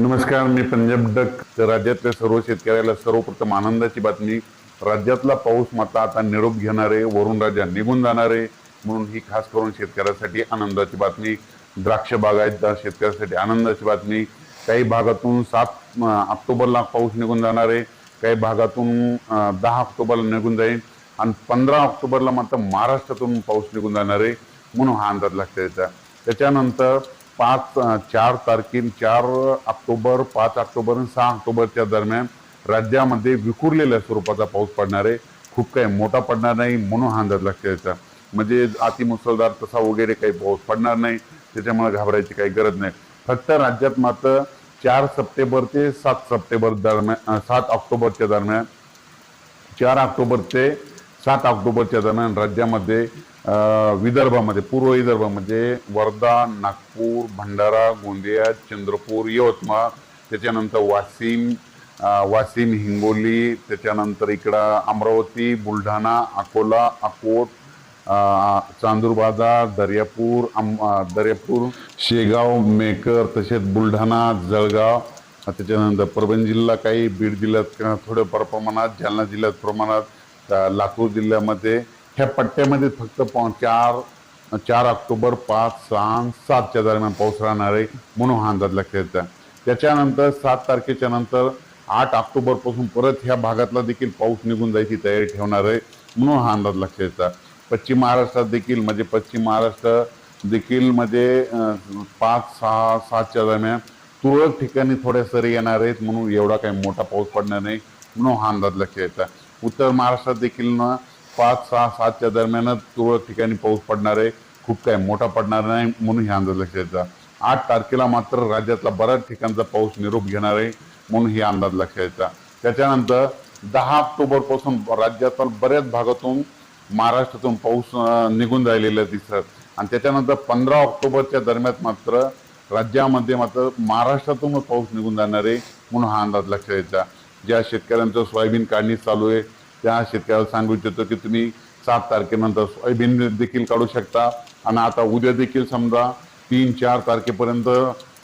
नमस्कार मी पंजाब डक राज्यातल्या सर्व शेतकऱ्याला सर्वप्रथम आनंदाची बातमी. राज्यातला पाऊस मात्र आता निरोप घेणारे वरुण राजा निघून जाणारे म्हणून ही खास करून शेतकऱ्यासाठी आनंदाची बातमी. द्राक्ष बागायतदार शेतकऱ्यासाठी आनंदाची बातमी. काही भागातून सात ऑक्टोबरला पाऊस निघून जाणार आहे काही भागातून दहा ऑक्टोबरला निघून जाईल आणि पंधरा ऑक्टोबरला मात्र महाराष्ट्रातून पाऊस निघून जाणार आहे म्हणून हा अंदाज लक्षात येतात त्याच्यानंतर पाच चार तारखे चार ऑक्टोबर पाच ऑक्टोबर आणि सहा ऑक्टोबरच्या दरम्यान राज्यामध्ये विखुरलेल्या स्वरूपाचा पाऊस पडणार आहे. खूप काही मोठा पडणार नाही म्हणून हा अंदाज लक्षात यायचा म्हणजे अतिमुसळधार तसा वगैरे काही पाऊस पडणार नाही त्याच्यामुळे घाबरायची काही गरज नाही. फक्त राज्यात मात्र चार सप्टेंबर ते सात सप्टेंबर दरम्यान सात ऑक्टोबरच्या दरम्यान चार ऑक्टोबर ते सात ऑक्टोबरच्या दरम्यान राज्यामध्ये विदर्भामध्ये पूर्व विदर्भामध्ये वर्धा नागपूर भंडारा गोंदिया चंद्रपूर यवतमाळ त्याच्यानंतर वाशिम वाशिम हिंगोली त्याच्यानंतर इकडं अमरावती बुलढाणा अकोला अकोट चांदूरबाजार दर्यापूर अं, दर्यापूर शेगाव मेकर तसेच बुलढाणा जळगाव त्याच्यानंतर परभणी जिल्हा काही बीड जिल्ह्यात थोड्याफार प्रमाणात जालना जिल्ह्यात प्रमाणात लातूर जिल्ह्यामध्ये ह्या पट्ट्यामध्ये फक्त पा- चार चार ऑक्टोबर पाच सहा सातच्या दरम्यान पाऊस राहणार आहे म्हणून हा अंदाज लक्षात येतात त्याच्यानंतर सात तारखेच्या नंतर आठ ऑक्टोबरपासून परत ह्या भागातला देखील पाऊस निघून जायची तयारी ठेवणार आहे म्हणून हा अंदाज लक्षात येतात पश्चिम महाराष्ट्रात देखील म्हणजे पश्चिम महाराष्ट्र देखील म्हणजे पाच सहा सातच्या दरम्यान तुरळक ठिकाणी थोड्या सरी येणार आहेत म्हणून एवढा काही मोठा पाऊस पडणार नाही म्हणून हा अंदाज लक्षात येतात उत्तर महाराष्ट्रात देखील ना पाच सहा सातच्या दरम्यानच तुरळक ठिकाणी पाऊस पडणार आहे. खूप काही मोठा पडणार नाही म्हणून हे अंदाज लक्षात येतात आठ तारखेला मात्र राज्यातला बऱ्याच ठिकाणचा पाऊस निरोप घेणार आहे म्हणून हे अंदाज लक्षात येतात त्याच्यानंतर दहा ऑक्टोबरपासून राज्यातील बऱ्याच भागातून महाराष्ट्रातून पाऊस निघून राहिलेला दिसत. आणि त्याच्यानंतर पंधरा ऑक्टोबरच्या दरम्यान मात्र राज्यामध्ये मात्र महाराष्ट्रातूनच पाऊस निघून जाणार आहे म्हणून हा अंदाज लक्षात यायचा ज्या शेतकऱ्यांचं सोयाबीन काढणी चालू आहे त्या शेतकऱ्याला सांगू इच्छितो की तुम्ही सात तारखेनंतर सोयाबीन देखील काढू शकता. आणि आता उद्या देखील समजा तीन चार तारखेपर्यंत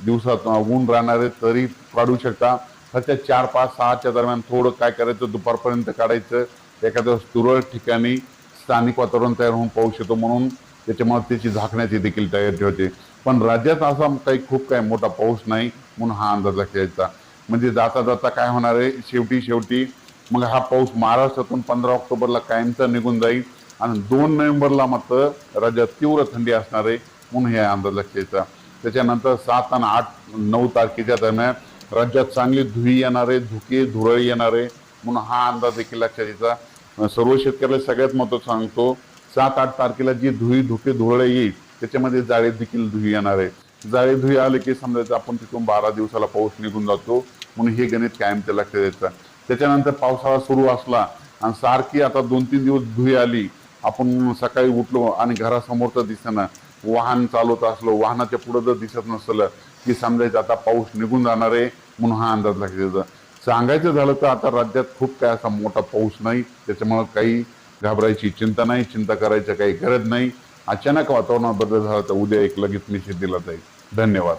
दिवसात ऊन राहणारे तरी काढू शकता. सध्या चार पाच सहाच्या दरम्यान थोडं काय करायचं दुपारपर्यंत काढायचं. एखाद्या तुरळक ठिकाणी स्थानिक वातावरण तयार होऊन पाऊस येतो म्हणून त्याच्यामुळे त्याची झाकण्याची देखील तयारी ठेवते पण राज्यात असा काही खूप काही मोठा पाऊस नाही म्हणून हा अंदाज लक्षात म्हणजे जाता जाता काय होणार आहे? शेवटी शेवटी मग हा पाऊस महाराष्ट्रातून पंधरा ऑक्टोबरला कायमचा निघून जाईल आणि दोन नोव्हेंबरला मात्र राज्यात तीव्र थंडी असणार आहे म्हणून हे अंदाज लक्षात यायचा त्याच्यानंतर सात आणि आठ नऊ तारखेच्या दरम्यान राज्यात चांगली धुई येणार आहे धुके धुरळी येणार आहे म्हणून हा अंदाज देखील लक्षात यायचा सर्व शेतकऱ्याला सगळ्यात महत्त्वाचं सांगतो सात आठ तारखेला जी धुई धुके धुरळ येईल त्याच्यामध्ये जाळे देखील धुई येणार आहे. जाळे धुई आले की समजायचं आपण तिथून बारा दिवसाला पाऊस निघून जातो म्हणून हे गणित कायम ते लक्षात यायचं त्याच्यानंतर पावसाळा सुरू असला आणि सारखी आता दोन तीन दिवस धुळी आली आपण सकाळी उठलो आणि घरासमोर तर दिसेना वाहन चालवत असलो वाहनाच्या पुढं जर दिसत नसलं की समजायचं आता पाऊस निघून जाणार आहे म्हणून हा अंदाज लक्षात सांगायचं झालं तर आता राज्यात खूप काय असा मोठा पाऊस नाही त्याच्यामुळं काही घाबरायची चिंता नाही चिंता करायची काही गरज नाही. अचानक वातावरणात बदल झाला तर उद्या एक लगेच निषेध दिला जाईल. धन्यवाद.